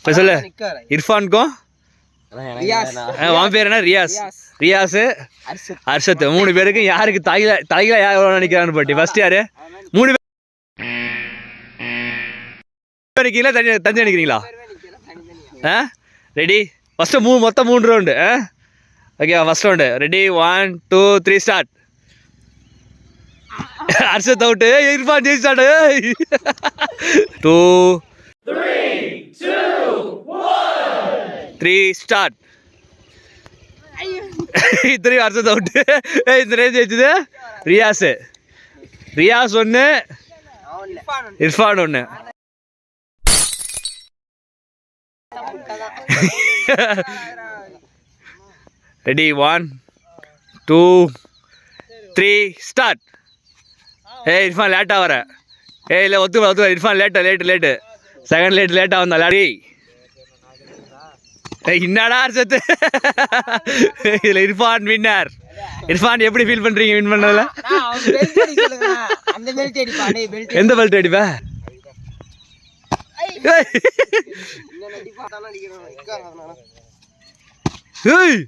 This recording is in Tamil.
இப்போ சொல்லு. இர்ஃபானுக்கும்? உன் பேர் என்ன? ரியாஸ். ரியாஸ். அர்ஷத். மூணு பேருக்கு யாருக்கு தலையில தலையில யார் நினைக்கிறான்னு போட்டி. ஃபர்ஸ்ட் யாரு? மூணு பேர் நிற்கிறீங்களா தனி தஞ்சை நிற்கிறீங்களா ஆ? ரெடி ஃபஸ்ட்டு மூணு மொத்தம் மூணு ரவுண்டு ஆ? Okay first round ready one two three start Arshad out Irfan ஜெயிச்சாடு two three start இத்தனையும் அர்ஷத் அவுட்டு இத்தனை ஜெயிச்சது ரியாஸு. ரியாஸ் ஒன்று இர்ஃபான் ஒன்று ready one two three start ஏய் இர்ஃபான் லேட்டாக வர. ஏய் இல்லை ஒத்து ஒத்து Irfan late late late second late லேட்டாக வந்தா. லாடி என்னடா சத்து இதுல இர்ஃபான் வின்னர் இர்ஃபான் எப்படி ஃபீல் பண்றீங்க வின் பண்ணதுல? எந்த பெல்ட் அடிப்ப? ஏய்.